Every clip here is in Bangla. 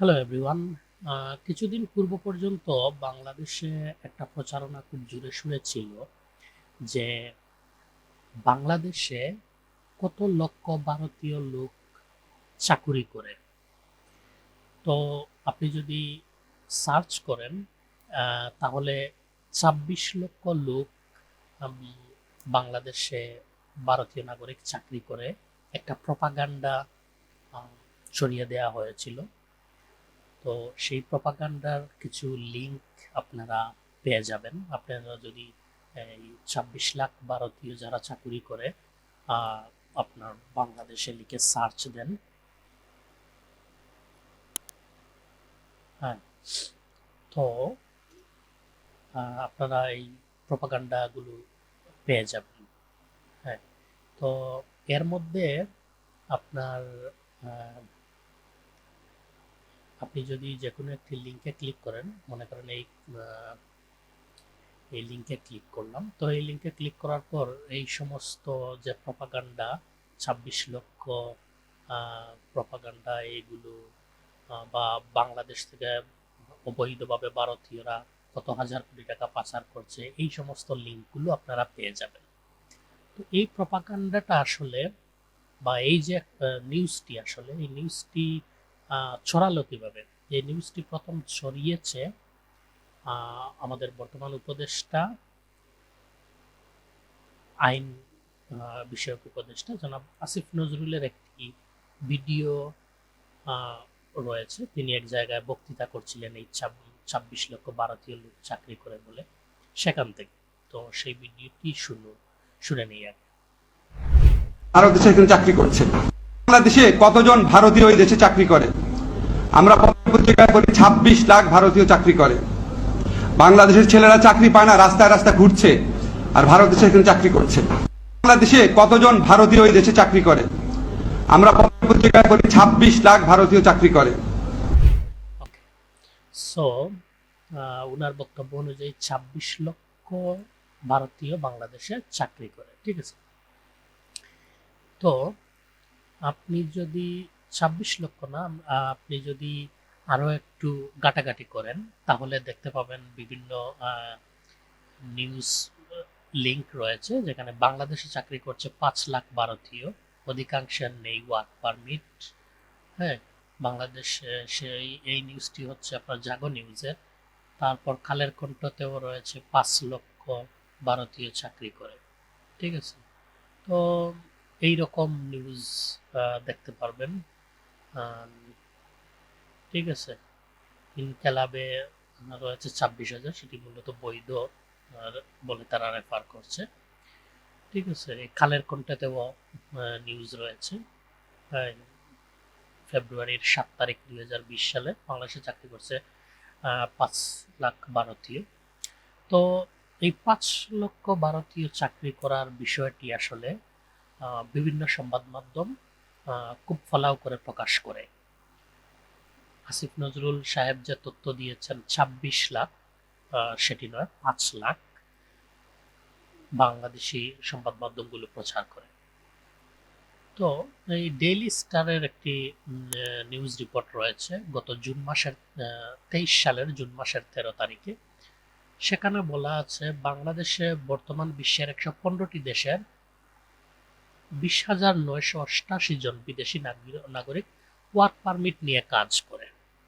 হ্যালো এভরিওয়ান কিছুদিন পূর্ব পর্যন্ত বাংলাদেশে একটা প্রচারণা খুব জোরে সুরে ছিল যে বাংলাদেশে কত লক্ষ ভারতীয় লোক চাকুরি করে। তো আপনি যদি সার্চ করেন তাহলে ছাব্বিশ লক্ষ লোক বাংলাদেশে ভারতীয় নাগরিক চাকরি করে একটা প্রপাগান্ডা ছড়িয়ে দেওয়া হয়েছিল। তো সেই প্রপাগান্ডার কিছু লিংক আপনারা পেয়ে যাবেন। আপনারা যদি ছাব্বিশ লাখ ভারতীয় যারা চাকুরি করে আপনার বাংলাদেশে লিখে সার্চ দেন। হ্যাঁ তো আপনারা এই প্রপাগান্ডাগুলো পেয়ে যাবেন। হ্যাঁ তো এর মধ্যে আপনার আপনি যদি যে কোনো একটি লিঙ্কে ক্লিক করেন, মনে করেন এই এই লিঙ্কে ক্লিক করলাম, তো এই লিঙ্কে ক্লিক করার পর এই সমস্ত যে প্রপাগান্ডা ছাব্বিশ লক্ষ প্রপাগান্ডা এইগুলো বা বাংলাদেশ থেকে অবৈধভাবে ভারতীয়রা কত হাজার কোটি টাকা পাচার করছে, এই সমস্ত লিঙ্কগুলো আপনারা পেয়ে যাবেন। তো এই প্রপাগান্ডাটা আসলে বা এই যে নিউজটি আসলে, এই নিউজটি ছড়ালো কীভাবে? এই নিউজটি প্রথম ছড়িয়েছে আমাদের বর্তমান উপদেষ্টা, আইন বিষয়ক উপদেষ্টা, জনাব আসিফ নজরুলের একটি ভিডিও রয়েছে। তিনি এক জায়গায় বক্তৃতা করছিলেন এই ছাব্বিশ লক্ষ ভারতীয় লোক চাকরি করে বলে। সেখান থেকে। তো সেই ভিডিওটি শুনুন, শুনে নিই আর কি। ভারত দেশে চাকরি করছে বাংলাদেশে কতজন ভারতীয় এই দেশে চাকরি করে? আমরা পত্রিকায় পড়ি ছাব্বিশ লাখ ভারতীয় চাকরি করে। বাংলাদেশের ছেলেরা চাকরি পায় না, রাস্তায় রাস্তায় ঘুরছে, আর ভারত দেশে এখানে চাকরি করছে বাংলাদেশে কতজন ভারতীয় এই দেশে চাকরি করে? আমরা পত্রিকায় পড়ি ছাব্বিশ লাখ ভারতীয় চাকরি করে। সো ওনার বক্তব্য অনুযায়ী ছাব্বিশ লক্ষ ভারতীয় বাংলাদেশে চাকরি করে, ঠিক আছে? তো আপনি যদি ছাব্বিশ লক্ষ না আপনি যদি আরও একটু গাটাগাটি করেন, তাহলে দেখতে পাবেন বিভিন্ন নিউজ লিংক রয়েছে, যেখানে বাংলাদেশে চাকরি করছে পাঁচ লাখ ভারতীয়। অধিকাংশের নেই ওয়ার্ক পারমিট হ্যাঁ বাংলাদেশ সেই, এই নিউজটি হচ্ছে আপনার জাগো নিউজের তারপর খালের কণ্ঠতেও রয়েছে পাঁচ লক্ষ ভারতীয় চাকরি করে। ঠিক আছে? তো এই রকম নিউজ দেখতে পারবেন। ঠিক আছে। ইনকালাবে রয়েছে ছাব্বিশ হাজার, সেটি মূলত বৈধ বলে তারা রেফার করছে। ঠিক আছে, এই কালের কণ্ঠতেও নিউজ রয়েছে। ফেব্রুয়ারির সাত তারিখ দুই হাজার বিশ সালে বাংলাদেশে চাকরি করছে পাঁচ লাখ ভারতীয়। তো এই পাঁচ লক্ষ ভারতীয় চাকরি করার বিষয়টি আসলে বিভিন্ন সংবাদ মাধ্যম খুব ফলাও করে প্রকাশ করে। আসিফ নজরুল সাহেব যে তথ্য দিয়েছেন, ছাব্বিশ লাখ সেটি নয়, পাঁচ লাখ বাংলাদেশি সংবাদ মাধ্যমগুলো প্রচার করে। তো এই ডেইলি স্টারের একটি নিউজ রিপোর্ট রয়েছে, গত জুন মাসের তেইশ সালের জুন মাসের তেরো তারিখে। সেখানে বলা আছে, বাংলাদেশে বর্তমান বিশ্বের একশো পনেরোটি দেশের বিশ হাজার নয়শো অষ্টাশি জন বিদেশি নাগরি- নাগরিক ওয়ার্ক পারমিট নিয়ে কাজ করে।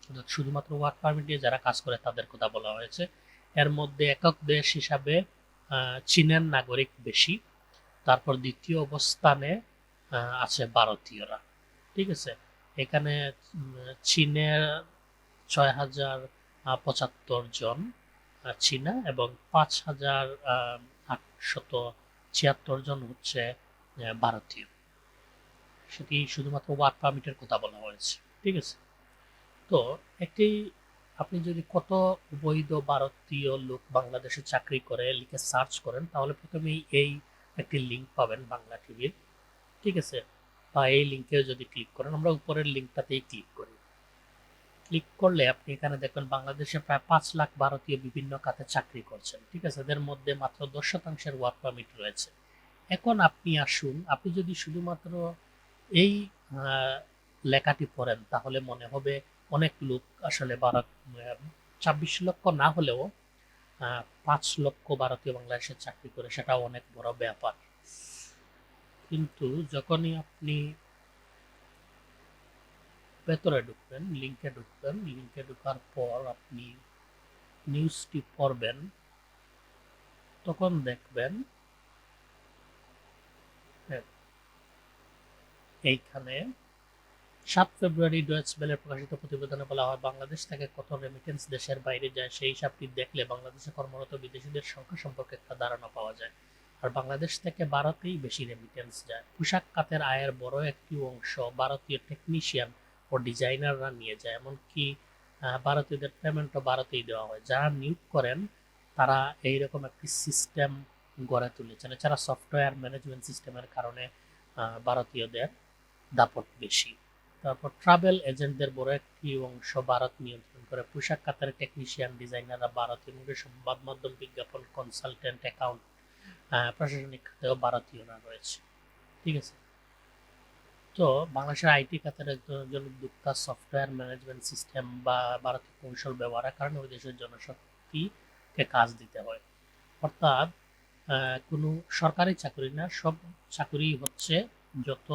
অর্থাৎ শুধুমাত্র ওয়ার্ক পারমিট নিয়ে যারা কাজ করে তাদের কথা বলা হয়েছে। এর মধ্যে একক দেশ হিসাবে চীনের নাগরিক বেশি। তারপর দ্বিতীয় অবস্থানে আছে ভারতীয়রা। ঠিক আছে? এখানে চীনের ছয় হাজার পঁচাত্তর জন চীনা এবং পাঁচ হাজার আটশত ছিয়াত্তর জন হচ্ছে ভারতীয়। সেটি শুধুমাত্র ওয়ার্ক পারমিটের কথা বলা হয়েছে? ঠিক আছে? তো একটি, আপনি যদি কত বৈধ ভারতীয় লোক বাংলাদেশে চাকরি করে, লিখে সার্চ করেন, তাহলে প্রথমেই এই একটি লিঙ্ক পাবেন বাংলা টিভির ঠিক আছে? বা এই লিঙ্কে যদি ক্লিক করেন, আমরা উপরের লিঙ্কটাতেই ক্লিক করি। ক্লিক করলে আপনি এখানে দেখবেন বাংলাদেশে প্রায় পাঁচ লাখ ভারতীয় বিভিন্ন খাতে চাকরি করছেন। ঠিক আছে? এদের মধ্যে মাত্র দশ শতাংশের ওয়ার্ক পারমিট রয়েছে। এখন আপনি আসুন, আপনি যদি শুধুমাত্র এই লেখাটি পড়েন, তাহলে মনে হবে অনেক লোক আসলে ভারত ছাব্বিশ লক্ষ না হলেও পাঁচ লক্ষ ভারতীয় বাংলাদেশে চাকরি করে, সেটাও অনেক বড় ব্যাপার। কিন্তু যখনই আপনি ভেতরে ঢুকবেন লিঙ্কে ঢুকবেন লিঙ্কে ঢুকার পর আপনি নিউজটি পড়বেন, তখন দেখবেন হ্যাঁ, এইখানে সাত ফেব্রুয়ারি ডয়েচ বেলের প্রকাশিত প্রতিবেদনে বলা হয়, বাংলাদেশ থেকে কত রেমিটেন্স দেশের বাইরে যায় সেই হিসাবটি দেখলে বাংলাদেশে কর্মরত বিদেশিদের সংখ্যা সম্পর্কে একটা ধারণা পাওয়া যায়। আর বাংলাদেশ থেকে ভারতেই বেশি রেমিটেন্স যায়। পোশাক খাতের আয়ের বড় একটি অংশ ভারতীয় টেকনিশিয়ান ও ডিজাইনাররা নিয়ে যায়। এমনকি ভারতীয়দের পেমেন্টও ভারতেই দেওয়া হয়। যারা নিয়োগ করেন, তারা এইরকম একটি সিস্টেম গড়ে তুলেছেন। এছাড়া সফটওয়্যার ম্যানেজমেন্ট সিস্টেমের কারণে ভারতীয়দের দাপট বেশি। তারপর ট্রাভেল এজেন্টদের বড় একটি অংশ ভারত নিয়ন্ত্রণ করে। পোশাক খাতের টেকনিশিয়ান ডিজাইনাররা ভারতীয় মধ্যে সংবাদ মাধ্যম বিজ্ঞাপন কনসালটেন্ট অ্যাকাউন্ট প্রশাসনিক খাতেও ভারতীয়রা রয়েছে। ঠিক আছে? তো বাংলাদেশের আইটি খাতের একজন উদ্যোক্তা সফটওয়্যার ম্যানেজমেন্ট সিস্টেম বা ভারতীয় কৌশল ব্যবহারের কারণে ওই দেশের জনশক্তিকে কাজ দিতে হয়। অর্থাৎ কোনো সরকারি চাকরি না, সব চাকরি হচ্ছে যত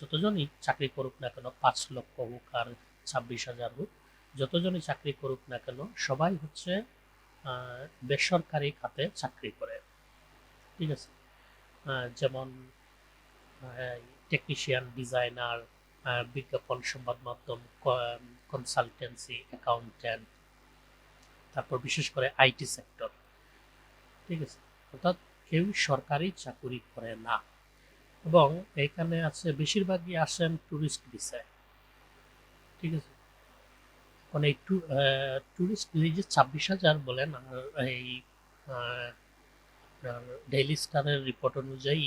যতজনই চাকরি করুক না কেন, পাঁচ লক্ষ হোক আর ছাব্বিশ হাজার হোক, যতজনই চাকরি করুক না কেন, সবাই হচ্ছে বেসরকারি খাতে চাকরি করে। ঠিক আছে? যেমন টেকনিশিয়ান ডিজাইনার বিজ্ঞাপন সংবাদ মাধ্যম কনসালটেন্সি অ্যাকাউন্ট্যান্ট তারপর বিশেষ করে আইটি সেক্টর ঠিক আছে? অর্থাৎ কেউ সরকারি চাকরি করে না। এবং এখানে আছে বেশিরভাগই আসেন ট্যুরিস্ট ভিসায় ঠিক আছে? মানে এই ট্যুরিস্ট যে ছাব্বিশ হাজার বলেন আর এই ডেইলি স্টারের রিপোর্ট অনুযায়ী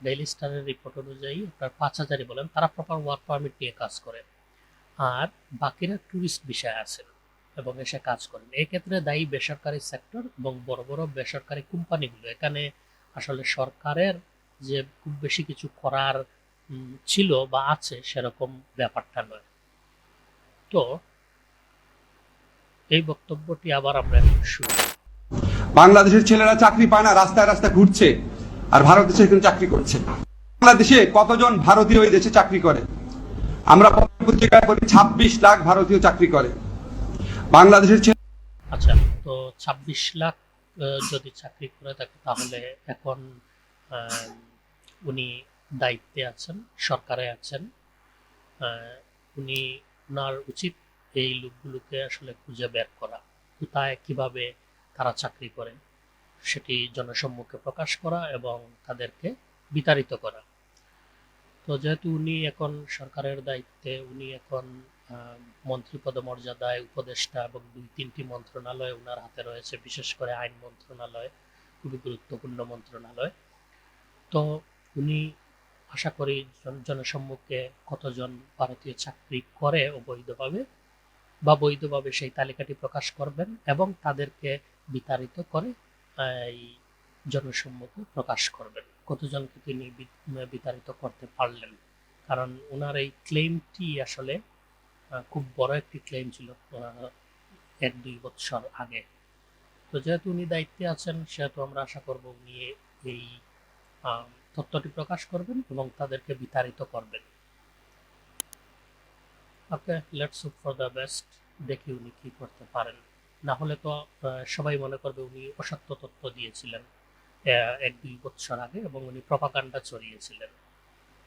ডেইলি স্টারের রিপোর্ট অনুযায়ী আপনার পাঁচ হাজারই বলেন, তারা প্রপার ওয়ার্ক পারমিট নিয়ে কাজ করে। আর বাকিরা ট্যুরিস্ট বিষয়ে আছেন এবং এসে কাজ করেন। এই ক্ষেত্রে দায়ী বেসরকারি সেক্টর এবং বড় বড় বেসরকারি কোম্পানিগুলো এখানে আসলে সরকারের যে খুব বেশি কিছু করার ছিল বা আছে সেরকম ব্যাপারটা নয়। তো এই বক্তব্যটি আবার আমরা শুনি। বাংলাদেশের ছেলেরা চাকরি পায় না রাস্তায় রাস্তায় ঘুরছে আর ভারত দেশে এখানে চাকরি করছে। বাংলাদেশে কতজন ভারতীয় এই দেশে চাকরি করে? আমরা পত্রিকায় বলি ছাব্বিশ লাখ ভারতীয় চাকরি করে। বাংলাদেশের আচ্ছা তো ছাব্বিশ লাখ যদি চাকরি করে থাকে তাহলে এখন আহ, উনি দায়িত্বে আছেন সরকারে আছেন। উনি ওনার উচিত এই লোকগুলোকে আসলে খুঁজে বের করা। কোথায় কীভাবে তারা চাকরি করেন সেটি জনসম্মুখে প্রকাশ করা এবং তাদেরকে বিতাড়িত করা। তো যেহেতু উনি এখন সরকারের দায়িত্বে উনি এখন আহ, মন্ত্রী পদমর্যাদায় উপদেষ্টা এবং দুই তিনটি মন্ত্রণালয় ওনার হাতে রয়েছে বিশেষ করে আইন মন্ত্রণালয় খুবই গুরুত্বপূর্ণ মন্ত্রণালয়। তো উনি আশা করি জন- জনসম্মুখে কতজন ভারতীয় চাকরি করে অবৈধভাবে বা বৈধভাবে সেই তালিকাটি প্রকাশ করবেন এবং তাদেরকে বিতাড়িত করে এই জনসম্মুখে প্রকাশ করবেন। কতজনকে তিনি বিতাড়িত করতে পারলেন? কারণ ওনার এই ক্লেমটি আসলে খুব বড় একটি ক্লেম ছিল এক দুই বছর আগে। তো যেহেতু উনি দায়িত্বে আছেন, সেহেতু আমরা আশা করব উনি এই তথ্যটি প্রকাশ করবেন এবং তাদেরকে বিতাড়িত করবেন। Okay let's hope for the best দেখি উনি কি করতে পারেন। না হলে তো সবাই মনে করবে উনি অসত্য তত্ত্ব দিয়েছিলেন এক দুই বছর আগে এবং উনি প্রপাকাণ্ডা ছড়িয়েছিলেন।